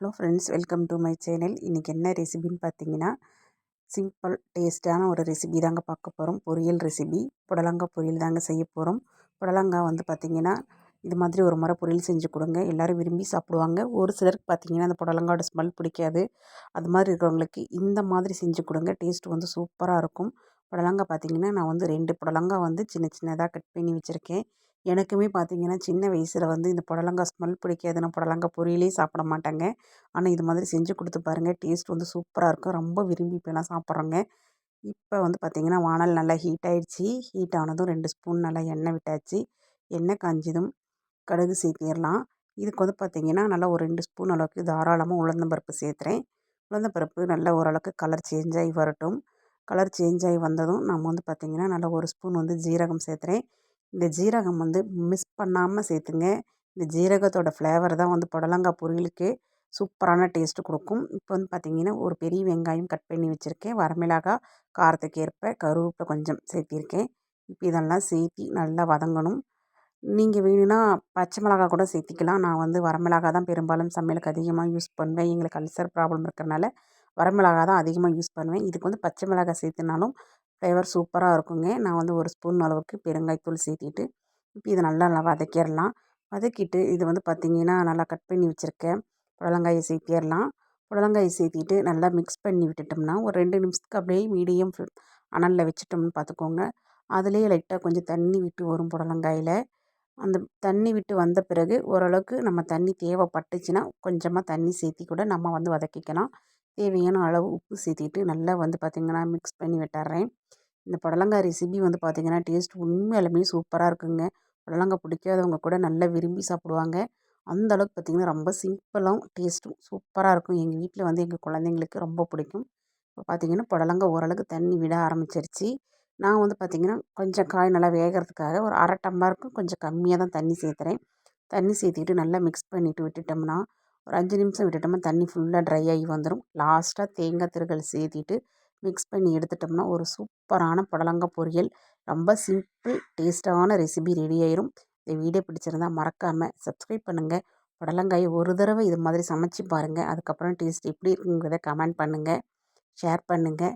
Hello friends welcome to my channel. இன்றைக்கி என்ன ரெசிபின்னு பார்த்தீங்கன்னா சிம்பிள் டேஸ்ட்டான ஒரு ரெசிபி தாங்க பார்க்க போகிறோம் பொரியல் ரெசிபி. புடலங்காய் பொரியல் தாங்க செய்ய போகிறோம் புடலங்காய் வந்து பார்த்திங்கன்னா இது மாதிரி ஒரு முறை பொரியல் செஞ்சு கொடுங்க. எல்லோரும் விரும்பி சாப்பிடுவாங்க. ஒரு சிலருக்கு பார்த்திங்கன்னா அந்த புடலங்காயோட ஸ்மெல் பிடிக்காது. அது மாதிரி இருக்கிறவங்களுக்கு இந்த மாதிரி செஞ்சு கொடுங்க. டேஸ்ட் வந்து சூப்பராக இருக்கும். புடலங்காய் பார்த்திங்கன்னா நான் வந்து ரெண்டு புடலங்காய் வந்து சின்ன சின்னதாக கட் பண்ணி வச்சுருக்கேன். எனக்குமே பார்த்திங்கன்னா சின்ன வயசில் வந்து இந்த புடலங்காய் ஸ்மெல் பிடிக்காது நான் புடலங்காய் பொரியலே சாப்பிட மாட்டேங்க. ஆனால் இது மாதிரி செஞ்சு கொடுத்து பாருங்கள் டேஸ்ட் வந்து சூப்பராக இருக்கும். ரொம்ப விரும்பி இப்போலாம் சாப்பிட்றோங்க. இப்போ வந்து பார்த்திங்கன்னா வானல் நல்லா ஹீட் ஆகிடுச்சி ஹீட் ஆனதும் ரெண்டு ஸ்பூன் நல்லா எண்ணெய் விட்டாச்சு. எண்ணெய் காஞ்சதும் கடுகு சேர்த்திடலாம். இதுக்கு வந்து பார்த்திங்கன்னா நல்லா ஒரு ரெண்டு ஸ்பூன் அளவுக்கு தாராளமாக உளுந்தம்பருப்பு சேர்த்துறேன். உளுந்தம்பருப்பு நல்லா ஓரளவுக்கு கலர் சேஞ்ச் ஆகி வரட்டும். கலர் சேஞ்ச் ஆகி வந்ததும் நம்ம வந்து பார்த்திங்கன்னா நல்லா ஒரு ஸ்பூன் வந்து ஜீரகம் சேர்த்துறேன். இந்த ஜீரகம் வந்து மிஸ் பண்ணாமல் சேர்த்துங்க. இந்த ஜீரகத்தோட ஃப்ளேவர் தான் வந்து புடலங்காய் பொரியலுக்கு சூப்பரான டேஸ்ட்டு கொடுக்கும். இப்போ வந்து பார்த்திங்கன்னா ஒரு பெரிய வெங்காயம் கட் பண்ணி வச்சுருக்கேன். வரமிளகாய் காரத்துக்கு ஏற்ப கருவேப்பிலை கொஞ்சம் சேர்த்திருக்கேன். இப்போ இதெல்லாம் சேர்த்தி நல்லா வதங்கணும். நீங்கள் வேணும்னா பச்சை மிளகா கூட சேர்த்திக்கலாம். நான் வந்து வரமிளகா தான் பெரும்பாலும் சமையலுக்கு அதிகமாக யூஸ் பண்ணுவேன். எங்களுக்கு அல்சர் ப்ராப்ளம் இருக்கிறனால வரமிளகா தான் அதிகமாக யூஸ் பண்ணுவேன். இதுக்கு வந்து பச்சை மிளகாய் சேர்த்துனாலும் ஃப்ளேவர் சூப்பராக இருக்குங்க. நான் வந்து ஒரு ஸ்பூன் அளவுக்கு பெருங்காய்த்தூள் சேர்த்திட்டு இப்போ இதை நல்லா நல்லா வதக்கிடலாம் வதக்கிட்டு இது வந்து பார்த்திங்கன்னா நல்லா கட் பண்ணி வச்சுருக்கேன். புடலங்காயை சேர்த்திடலாம் புடலங்காயை சேர்த்திட்டு நல்லா மிக்ஸ் பண்ணி விட்டுட்டோம்னா ஒரு ரெண்டு நிமிஷத்துக்கு அப்படியே மீடியம் அனலில் வச்சுட்டோம்னு பார்த்துக்கோங்க அதுலேயே லைட்டாக கொஞ்சம் தண்ணி விட்டு வரும் புடலங்காயில். அந்த தண்ணி விட்டு வந்த பிறகு ஓரளவுக்கு நம்ம தண்ணி தேவைப்பட்டுச்சுன்னா கொஞ்சமாக தண்ணி சேர்த்தி கூட நம்ம வந்து வதக்கிக்கலாம். தேவையான அளவு உப்பு சேர்த்திட்டு நல்லா வந்து பார்த்திங்கன்னா மிக்ஸ் பண்ணி விட்டுறேன். இந்த புடலங்காய் ரெசிபி வந்து பார்த்திங்கன்னா டேஸ்ட் உண்மையிலுமே சூப்பராக இருக்குங்க. புடலங்காய் பிடிக்காதவங்க கூட நல்லா விரும்பி சாப்பிடுவாங்க. அந்த அளவுக்கு பார்த்திங்கன்னா ரொம்ப சிம்பிளாகவும் டேஸ்ட்டும் சூப்பராக இருக்கும். எங்கள் வீட்டில் வந்து எங்கள் குழந்தைங்களுக்கு ரொம்ப பிடிக்கும். இப்போ பார்த்திங்கன்னா புடலங்காய் ஓரளவுக்கு தண்ணி விட ஆரம்பிச்சிருச்சு. நான் வந்து பார்த்திங்கன்னா கொஞ்சம் காய் நல்லா வேகிறதுக்காக ஒரு அரை டம்ளருக்கு கொஞ்சம் கம்மியாக தான் தண்ணி சேர்த்துறேன். தண்ணி சேர்த்திட்டு நல்லா மிக்ஸ் பண்ணிவிட்டு விட்டுட்டோம்னா ஒரு அஞ்சு நிமிஷம் விட்டுட்டோம்னா தண்ணி ஃபுல்லாக ட்ரை ஆகி வந்துடும் லாஸ்ட்டாக தேங்காய் திருகல் சேர்த்திட்டு மிக்ஸ் பண்ணி எடுத்துட்டோம்னா ஒரு சூப்பரான புடலங்காய் பொரியல். ரொம்ப சிம்பிள் டேஸ்ட்டான ரெசிபி ரெடி ஆயிரும். இந்த வீடியோ பிடிச்சிருந்தால் மறக்காமல் சப்ஸ்கிரைப் பண்ணுங்கள் புடலங்காயை ஒரு தடவை இது மாதிரி சமைச்சு பாருங்கள் அதுக்கப்புறம் டேஸ்ட் எப்படி இருக்குங்கிறத கமெண்ட் பண்ணுங்கள் ஷேர் பண்ணுங்கள்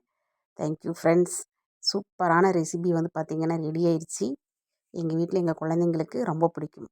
தேங்க்யூ ஃப்ரெண்ட்ஸ் சூப்பரான ரெசிபி வந்து பார்த்திங்கன்னா ரெடி ஆயிடுச்சு எங்கள் வீட்டில் எங்கள் குழந்தைங்களுக்கு ரொம்ப பிடிக்கும்.